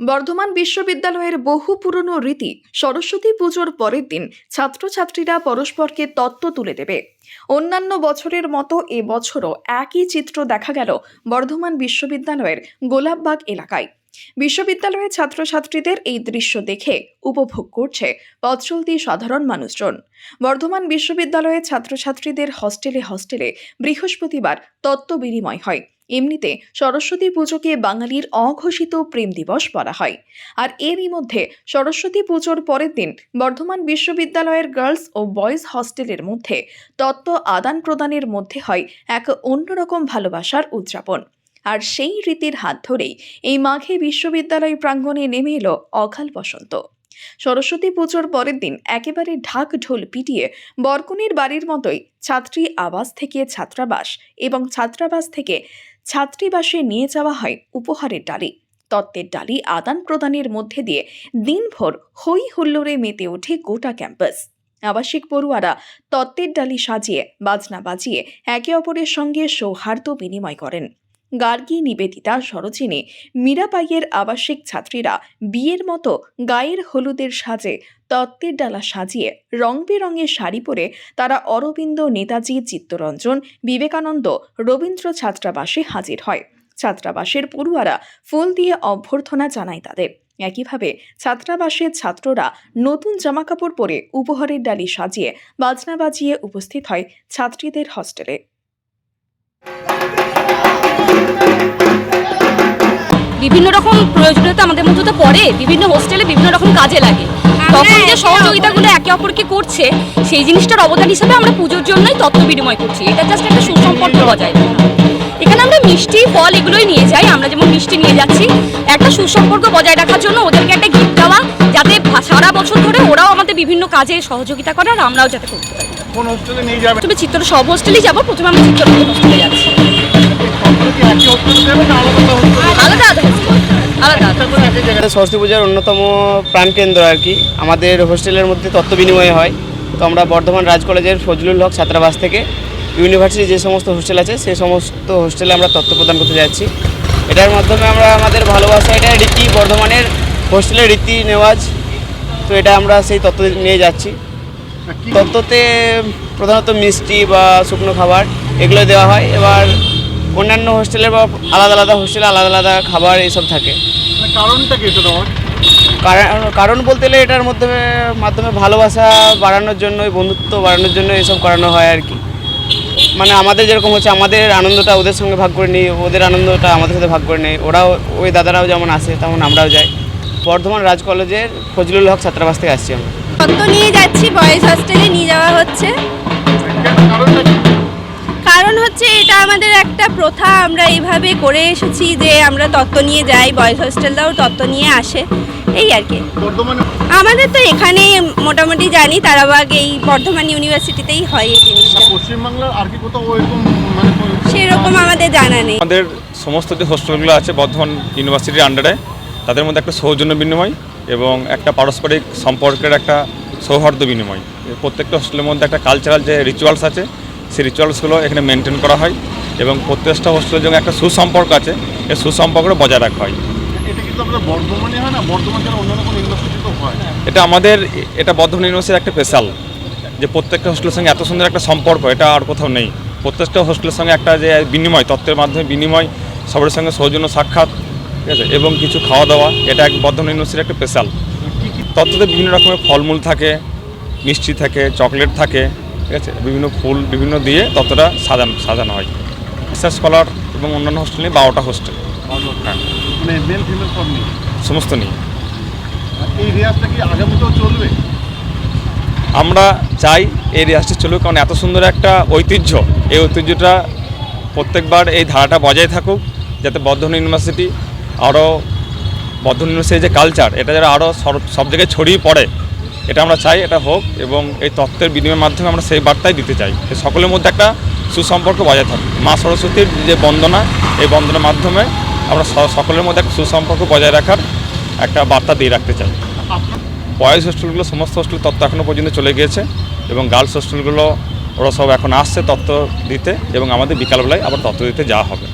বর্ধমান বিশ্ববিদ্যালয়ের বহু পুরনো রীতি সরস্বতী পুজোর পরের দিন ছাত্রছাত্রীরা পরস্পরকে তত্ত্ব তুলে দেবে। অন্যান্য বছরের মতো এবছরও একই চিত্র দেখা গেল বর্ধমান বিশ্ববিদ্যালয়ের গোলাপবাগ এলাকায়। বিশ্ববিদ্যালয়ের ছাত্রছাত্রীদের এই দৃশ্য দেখে উপভোগ করছে পথচলতি সাধারণ মানুষজন। বর্ধমান বিশ্ববিদ্যালয়ের ছাত্রছাত্রীদের হস্টেলে হস্টেলে বৃহস্পতিবার তত্ত্ব বিনিময় হয়। এমনিতে সরস্বতী পুজোকে বাঙালির অঘোষিত প্রেম দিবস বলা হয়। আর এরই মধ্যে সরস্বতী পুজোর পরের দিন বর্ধমান বিশ্ববিদ্যালয়ের গার্লস ও বয়েজ হস্টেলের মধ্যে তত্ত্ব আদান প্রদানের মধ্যে হয় এক অন্যরকম ভালোবাসার উদযাপন। আর সেই রীতির হাত ধরেই এই মাঘে বিশ্ববিদ্যালয় প্রাঙ্গণে নেমে এলো অকাল বসন্ত। সরস্বতী পুজোর পরের দিন একেবারে ঢাক ঢোল পিটিয়ে বরকুনির বাড়ির মতোই ছাত্রী আবাস থেকে ছাত্রাবাস এবং ছাত্রাবাস থেকে ছাত্রীবাসে নিয়ে যাওয়া হয় উপহারের ডালি। তত্ত্বের ডালি আদান প্রদানের মধ্যে দিয়ে দিনভর হই হুল্লোড়ে মেতে ওঠে গোটা ক্যাম্পাস। আবাসিক পড়ুয়ারা তত্ত্বের ডালি সাজিয়ে, বাজনা বাজিয়ে একে অপরের সঙ্গে সৌহার্দ্য বিনিময় করেন। গার্গী নিবেদিতা সরোজিনী, মীরাবাইয়ের আবাসিক ছাত্রীরা বিয়ের মতো গায়ের হলুদের সাজে তত্ত্বের ডালা সাজিয়ে রং বেরঙের শাড়ি পরে তারা অরবিন্দ নেতাজি চিত্তরঞ্জন, বিবেকানন্দ, রবীন্দ্র ছাত্রাবাসে হাজির হয়। ছাত্রাবাসের পড়ুয়ারা ফুল দিয়ে অভ্যর্থনা জানায় তাদের। একইভাবে ছাত্রাবাসের ছাত্ররা নতুন জামাকাপড় পরে উপহারের ডালি সাজিয়ে বাজনা বাজিয়ে উপস্থিত হয় ছাত্রীদের হস্টেলে। বিভিন্ন রকম প্রয়োজনীয়তা আমাদের মধ্যে তো পড়ে বিভিন্ন হোস্টেলে বিভিন্ন রকম কাজে লাগে। তখন যে সহযোগিতাগুলো একে অপরকে করছে সেই জিনিসটার অবদান হিসেবে আমরা পুজোর জন্যই তত্ত্ব বিনিময় করছি। এটা জাস্ট একটা সুসম্পর্ক বজায় রাখা। এখানে আমরা মিষ্টি ফল এগুলোই নিয়ে যাই আমরা যেমন মিষ্টি নিয়ে যাচ্ছি। একটা সুসম্পর্ক বজায় রাখার জন্য ওদেরকে একটা গিফট দেওয়া যাতে সারা বছর ধরে ওরাও আমাদের বিভিন্ন কাজে সহযোগিতা করে আর আমরাও যাতে করতে পারি। কোন হোস্টেলে নিয়ে যাবেন প্রথমে চিত্র সব হোস্টেলেই যাব প্রথমে আমরা চিত্র হোস্টেলে যাচ্ছি। এটা সরস্বতী পূজার অন্যতম প্রাণকেন্দ্র আর কি। আমাদের হোস্টেলের মধ্যে তত্ত্ব বিনিময় হয়। তো আমরা বর্ধমান রাজ কলেজের ফজলুল হক ছাত্রাবাস থেকে ইউনিভার্সিটি যে সমস্ত হোস্টেল আছে সেই সমস্ত হোস্টেলে আমরা তত্ত্ব প্রদান করতে যাচ্ছি। এটার মাধ্যমে আমরা আমাদের ভালোবাসা, এটা রীতি বর্ধমানের হোস্টেলের রীতি নেওয়াজ। তো এটা আমরা সেই তত্ত্ব নিয়ে যাচ্ছি। তত্ত্বতে প্রধানত মিষ্টি বা শুকনো খাবার এগুলো দেওয়া হয়। এবার অন্যান্য হোস্টেলের বা আলাদা আলাদা হোস্টেলে আলাদা আলাদা খাবার এইসব থাকে। কারণটা কি এটা কারণ কারণ বলতে গেলে এটার মাধ্যমে মাধ্যমে ভালোবাসা বাড়ানোর জন্য বন্ধুত্ব বাড়ানোর জন্য এসব করানো হয় আর কি। মানে আমাদের যেরকম হচ্ছে আমাদের আনন্দটা ওদের সঙ্গে ভাগ করে নিই ওদের আনন্দটা আমাদের সাথে ভাগ করে নেই। ওরাও ওই দাদারাও যেমন আসে তেমন আমরাও যাই। বর্ধমান রাজ কলেজের ফজলুল হক ছাত্রাবাস থেকে আসছি আমরা। নিয়ে যাচ্ছি বয়েজ হস্টেলে নিয়ে যাওয়া হচ্ছে? একটা প্রথা আমরা এইভাবে করে এসেছি যে আমরা তত্ত্ব নিয়ে যাই বয়েজ হস্টেলরাও তত্ত্ব নিয়ে আসে। এই আর কি। আমাদের তো এখানেই মোটামুটি জানি তারাবাগ এই বর্ধমান ইউনিভার্সিটিতেই হয় এই জিনিসটা। পশ্চিমবাংলার আর কি কোথাও এরকম মানে সেরকম আমাদের জানা নেই। আমাদের সমস্ত যে হোস্টেলগুলো আছে বর্ধমান ইউনিভার্সিটির আন্ডারে তাদের মধ্যে একটা সৌজন্য বিনিময় এবং একটা পারস্পরিক সম্পর্কের একটা সৌহার্দ্য বিনিময়। প্রত্যেকটা হোস্টেলের মধ্যে একটা কালচারাল যে রিচুয়ালস আছে সেই রিচুয়ালসগুলো এখানে মেনটেন করা হয়। এবং প্রত্যেকটা হোস্টেলের সঙ্গে একটা সুসম্পর্ক আছে এই সুসম্পর্কটা বজায় রাখা হয়। এটা আমাদের এটা বর্ধমান ইউনিভার্সিটির একটা স্পেশাল যে প্রত্যেকটা হোস্টেলের সঙ্গে এত সুন্দর একটা সম্পর্ক এটা আর কোথাও নেই। প্রত্যেকটা হোস্টেলের সঙ্গে একটা যে বিনিময় তত্ত্বের মাধ্যমে বিনিময় সবার সঙ্গে সৌজন্য সাক্ষাৎ ঠিক আছে এবং কিছু খাওয়া দাওয়া এটা এক বর্ধমান ইউনিভার্সিটির একটা স্পেশাল তত্ত্বতে বিভিন্ন রকমের ফলমূল থাকে মিষ্টি থাকে চকলেট থাকে ঠিক আছে বিভিন্ন ফুল বিভিন্ন দিয়ে তত্ত্বটা সাজানো সাজানো হয়। রিসার্চ স্কলার এবং অন্যান্য হোস্টেল নিয়ে বারোটা হোস্টেল মানে মেল ফিমেল সব নেই সমস্ত নিয়ে। এই রেয়াজটা কি আগামীতেও চলবে? আমরা চাই এই রেয়াজটি চলুক কারণ এত সুন্দর একটা ঐতিহ্য। এই ঐতিহ্যটা প্রত্যেকবার এই ধারাটা বজায় থাকুক যাতে বর্ধমান ইউনিভার্সিটি আরও বর্ধমান ইউনিভার্সিটির যে কালচার এটা যারা আরও সব জায়গায় ছড়িয়ে পড়ে। এটা আমরা চাই এটা হোক এবং এই তত্ত্বের বিনিময়ের মাধ্যমে আমরা সেই বার্তাই দিতে চাই। সকলের মধ্যে একটা সুসম্পর্ক বজায় থাকে। মা সরস্বতীর যে বন্দনা, এই বন্দনার মাধ্যমে আমরা সকলের মধ্যে একটা সুসম্পর্ক বজায় রাখার একটা বার্তা দিয়ে রাখতে চাই। বয়েজ হোস্টেলগুলো, সমস্ত হোস্টেল তত্ত্ব এখনও পর্যন্ত চলে গিয়েছে এবং গার্লস হোস্টেলগুলো ওরা সব এখন আসছে তত্ত্ব দিতে এবং আমাদের বিকালবেলায় আবার তত্ত্ব দিতে যাওয়া হবে।